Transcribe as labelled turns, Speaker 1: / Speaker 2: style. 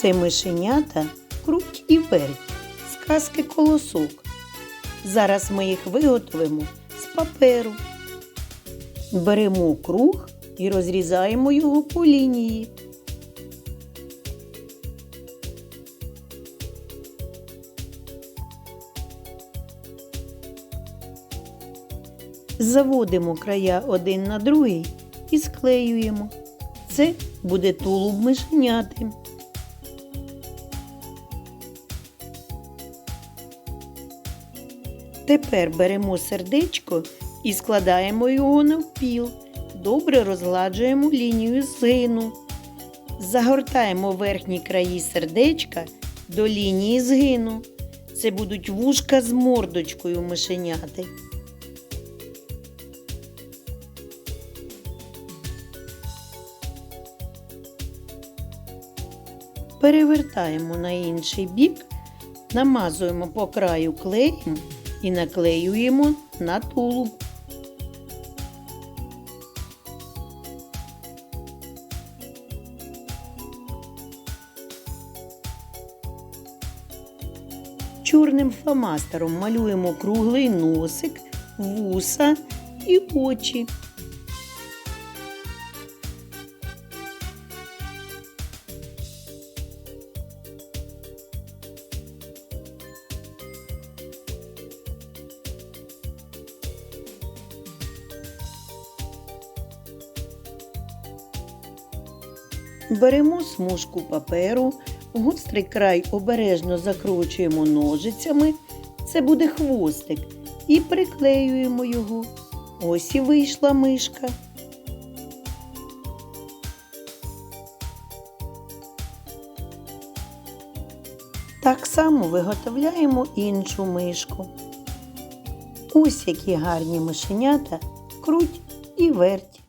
Speaker 1: Це мишенята круть і верть з казки колосок. Зараз ми їх виготовимо з паперу. Беремо круг і розрізаємо його по лінії. Заводимо края один на другий і склеюємо. Це буде тулуб мишеняти. Тепер беремо сердечко і складаємо його навпіл. Добре розгладжуємо лінію згину. Загортаємо верхні краї сердечка до лінії згину. Це будуть вушка з мордочкою мишеняти. Перевертаємо на інший бік, намазуємо по краю клеєм і наклеюємо на тулуб. Чорним фломастером малюємо круглий носик, вуса і очі. Беремо смужку паперу, гострий край обережно закручуємо ножицями, це буде хвостик, і приклеюємо його. Ось і вийшла мишка. Так само виготовляємо іншу мишку. Ось які гарні мишенята, круть і верть.